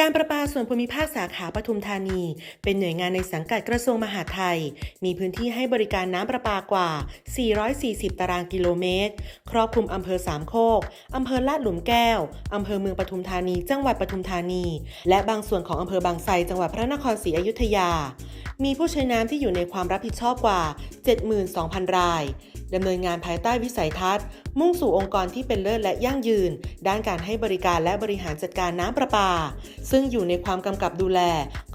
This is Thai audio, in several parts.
การประปาส่วนภูมิภาคสาขาปทุมธานี เป็นหน่วยงานในสังกัดกระทรวงมหาดไทย มีพื้นที่ให้บริการน้ำประปากว่า 440 ตารางกิโลเมตร ครอบคลุมอำเภอสามโคกอำเภอลาดหลุมแก้วอำเภอเมืองปทุมธานี จังหวัดปทุมธานี และบางส่วนของอำเภอบางไทรจังหวัดพระนครศรีอยุธยา มีผู้ใช้น้ำที่อยู่ในความรับผิดชอบกว่า 72,000 รายดำเนินงานภายใต้วิสัยทัศน์ มุ่งสู่องค์กรที่เป็นเลิศและยั่งยืน ด้านการให้บริการและบริหารจัดการน้ำประปาซึ่งอยู่ในความกำกับดูแล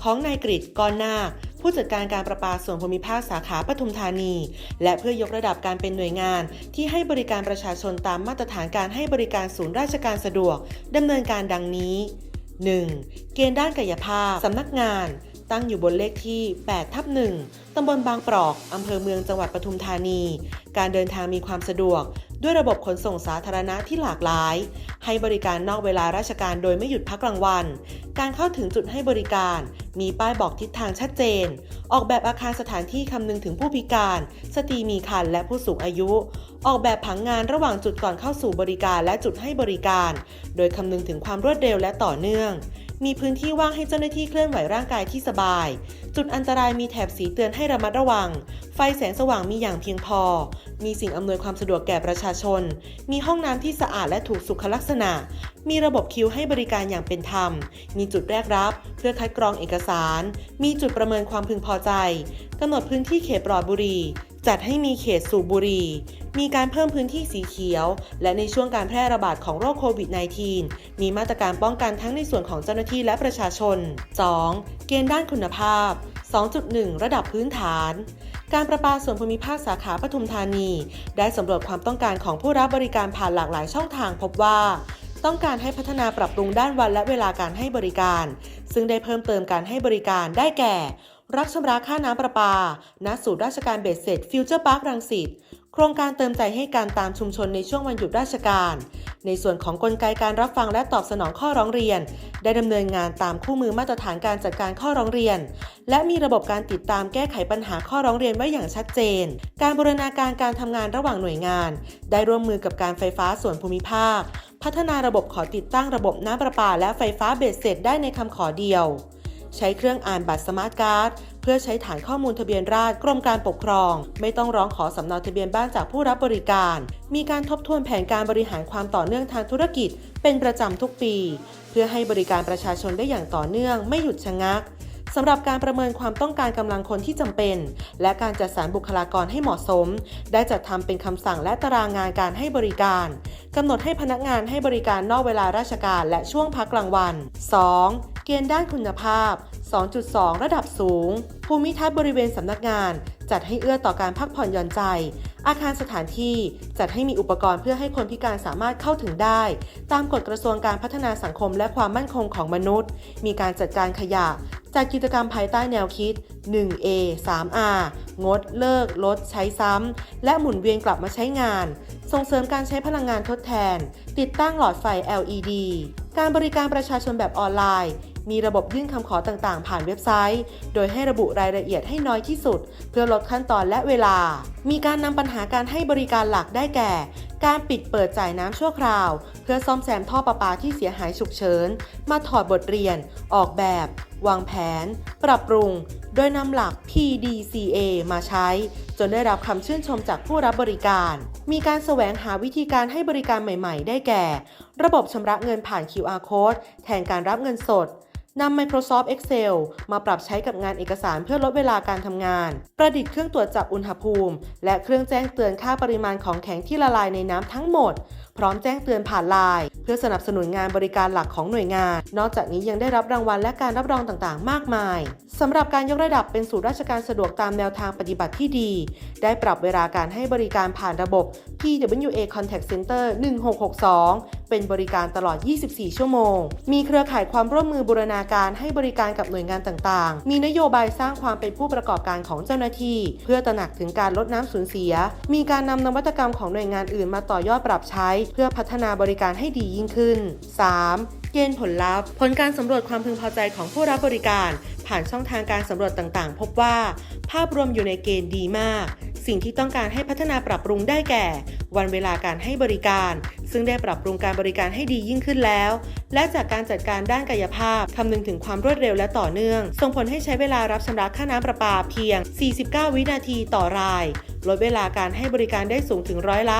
ของนายกริชกอนนาคผู้จัดการการประปาส่วนภูมิภาคสาขาปทุมธานี และเพื่อยกระดับการเป็นหน่วยงานที่ให้บริการประชาชนตามมาตรฐานการให้บริการศูนย์ราชการสะดวกดำเนินการดังนี้ 1. เกณฑ์ด้านกายภาพสำนักงาน ตั้งอยู่บนเลขที่ 8 ทับ 1 ตำบลบางปรอก อำเภอเมืองจังหวัดปทุมธานี การเดินทางมีความสะดวก ด้วยระบบขนส่งสาธารณะที่หลากหลาย ให้บริการนอกเวลาราชการโดยไม่หยุดพักกลางวัน การเข้าถึงจุดให้บริการ มีป้ายบอกทิศทางชัดเจน ออกแบบอาคารสถานที่คำนึงถึงผู้พิการ สตรีมีครรภ์และผู้สูงอายุ ออกแบบผังงานระหว่างจุดก่อนเข้าสู่บริการและจุดให้บริการ โดยคำนึงถึงความรวดเร็วและต่อเนื่อง มีพื้นที่ว่างให้เจ้าหน้าที่เคลื่อนไหวร่างกายที่สบาย จุดอันตรายมีแถบสีเตือนให้ระมัดระวัง ไฟแสงสว่างมีอย่างเพียงพอ มีสิ่งอำนวยความสะดวกแก่ประชาชน มีห้องน้ำที่สะอาดและถูกสุขลักษณะ มีระบบคิวให้บริการอย่างเป็นธรรม มีจุดแรกรับ เพื่อคัดกรองเอกสาร มีจุดประเมินความพึงพอใจกำหนดพื้นที่เขตปลอดบุหรี่จัดให้มีเขตสูบบุหรี่ มีการเพิ่มพื้นที่สีเขียว และในช่วงการแพร่ระบาดของโรคโควิด -19 มีมาตรการป้องกันทั้งในส่วนของเจ้าหน้าที่และประชาชน 2. เกณฑ์ด้านคุณภาพ 2.1 ระดับพื้นฐาน การประปาส่วนภูมิภาคสาขาปทุมธานี ได้สำรวจความต้องการของผู้รับบริการผ่านหลากหลายช่องทางพบว่าต้องการให้พัฒนาปรับปรุงด้านวันและเวลาการให้บริการ ซึ่งได้เพิ่มเติมการให้บริการได้แก่ รับชำระค่าน้ำประปา ณ ศูนย์ราชการเบสเสร็จฟิวเจอร์พาร์ครังสิต โครงการเติมใจให้การตามชุมชนในช่วงวันหยุดราชการ ในส่วนของกลไกการรับฟังและตอบสนองข้อร้องเรียน ได้ดำเนินงานตามคู่มือมาตรฐานการจัดการข้อร้องเรียน และมีระบบการติดตามแก้ไขปัญหาข้อร้องเรียนไว้อย่างชัดเจน การบูรณาการการทำงานระหว่างหน่วยงาน ได้ร่วมมือกับการไฟฟ้าส่วนภูมิภาค พัฒนาระบบขอติดตั้งระบบน้ำประปาและไฟฟ้าเบสเสร็จได้ในคำขอเดียว ใช้เครื่องอ่านบัตรสมาร์ทการ์ดเพื่อใช้ฐานข้อมูลทะเบียนราษฎรกรมการปกครอง ไม่ต้องร้องขอสำเนาทะเบียนบ้านจากผู้รับบริการ มีการทบทวนแผนการบริหารความต่อเนื่องทางธุรกิจ เป็นประจำทุกปี เพื่อให้บริการประชาชนได้อย่างต่อเนื่องไม่หยุดชะงักสำหรับการประเมินความต้องการกำลังคนที่จำเป็น และการจัดสรรบุคลากรให้เหมาะสม ได้จัดทำเป็นคำสั่งและตารางงานการให้บริการกำหนดให้พนักงานให้บริการนอกเวลาราชการและช่วงพักกลางวัน 2. เกณฑ์ด้านคุณภาพ 2.2 ระดับสูง ภูมิทัศน์บริเวณสำนักงาน จัดให้เอื้อต่อการพักผ่อนหย่อนใจ อาคารสถานที่จัดให้มีอุปกรณ์เพื่อให้คนพิการสามารถเข้าถึงได้ ตามกฎกระทรวงการพัฒนาสังคมและความมั่นคงของมนุษย์ มีการจัดการขยะจัดกิจกรรมภายใต้แนวคิด 1A 3R งด เลิก ลด ใช้ซ้ำ และหมุนเวียนกลับมาใช้งาน ส่งเสริมการใช้พลังงานทดแทน ติดตั้งหลอดไฟ LED การบริการประชาชนแบบออนไลน์ มีระบบยื่นคำขอต่างๆ ผ่านเว็บไซต์ โดยให้ระบุรายละเอียดให้น้อยที่สุด เพื่อลดขั้นตอนและเวลา มีการนำปัญหาการให้บริการหลักได้แก่ การปิดเปิดจ่ายน้ำชั่วคราว เพื่อซ่อมแซมท่อประปาที่เสียหายฉุกเฉิน มาถอดบทเรียน ออกแบบ วางแผน ปรับปรุง โดยนำหลัก PDCA มาใช้ จนได้รับคำชื่นชมจากผู้รับบริการ มีการแสวงหาวิธีการให้บริการใหม่ ๆ ได้แก่ ระบบชำระเงินผ่าน QR code แทนการรับเงินสด นำ Microsoft Excel มาปรับใช้กับงานเอกสารเพื่อลดเวลาการทำงาน ประดิษฐ์เครื่องตรวจจับอุณหภูมิ และเครื่องแจ้งเตือนค่าปริมาณของแข็งที่ละลายในน้ำทั้งหมด พร้อมแจ้งเตือนผ่านไลน์เพื่อสนับสนุนงานบริการหลักของหน่วยงาน นอกจากนี้ยังได้รับรางวัลและการรับรองต่างๆ มากมายสำหรับการยกระดับเป็นศูนย์ราชการสะดวกตามแนวทางปฏิบัติที่ดี ได้ปรับเวลาการให้บริการผ่านระบบ PWA Contact Center 1662 เป็นบริการตลอด 24 ชั่วโมง มีเครือข่ายความร่วมมือบูรณาการให้บริการกับหน่วยงานต่างๆ มีนโยบายสร้างความเป็นผู้ประกอบการของเจ้าหน้าที่ เพื่อตระหนักถึงการลดน้ำสูญเสีย มีการนำนวัตกรรมของหน่วยงานอื่นมาต่อยอดปรับใช้เพื่อพัฒนาบริการให้ดียิ่งขึ้น 3. เกณฑ์ผลลัพธ์ ผลการสำรวจความพึงพอใจของผู้รับบริการ ผ่านช่องทางการสำรวจต่างๆ พบว่า ภาพรวมอยู่ในเกณฑ์ดีมาก สิ่งที่ต้องการให้พัฒนาปรับปรุงได้แก่ วันเวลาการให้บริการ ซึ่งได้ปรับปรุงการบริการให้ดียิ่งขึ้นแล้ว และจากการจัดการด้านกายภาพคำนึงถึงความรวดเร็วและต่อเนื่อง ส่งผลให้ใช้เวลารับชำระค่าน้ำประปาเพียง 49 วินาทีต่อราย ลดเวลาการให้บริการได้สูงถึงร้อยละ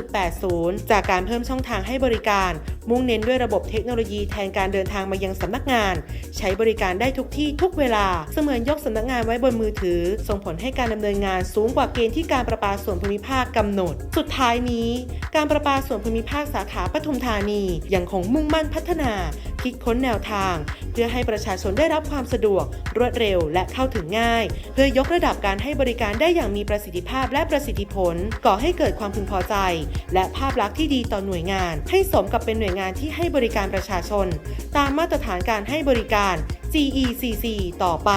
72.80 จากการเพิ่มช่องทางให้บริการ มุ่งเน้นด้วยระบบเทคโนโลยีแทนการเดินทางมายังสำนักงาน ใช้บริการได้ทุกที่ทุกเวลา เสมือนยกสำนักงานไว้บนมือถือ ส่งผลให้การดำเนินงานสูงกว่าเกณฑ์ที่การประปาส่วนภูมิภาคกำหนด สุดท้ายนี้ การประปาส่วนภูมิภาคสาขาปทุมธานียังคงมุ่งมั่นพัฒนาคิดค้นแนวทาง เพื่อให้ประชาชนได้รับความสะดวก รวดเร็วและเข้าถึงง่าย เพื่อยกระดับการให้บริการได้อย่างมีประสิทธิภาพและประสิทธิผล ก่อให้เกิดความพึงพอใจ และภาพลักษณ์ที่ดีต่อหน่วยงาน ให้สมกับเป็นหน่วยงานที่ให้บริการประชาชน ตามมาตรฐานการให้บริการ GECC ต่อไป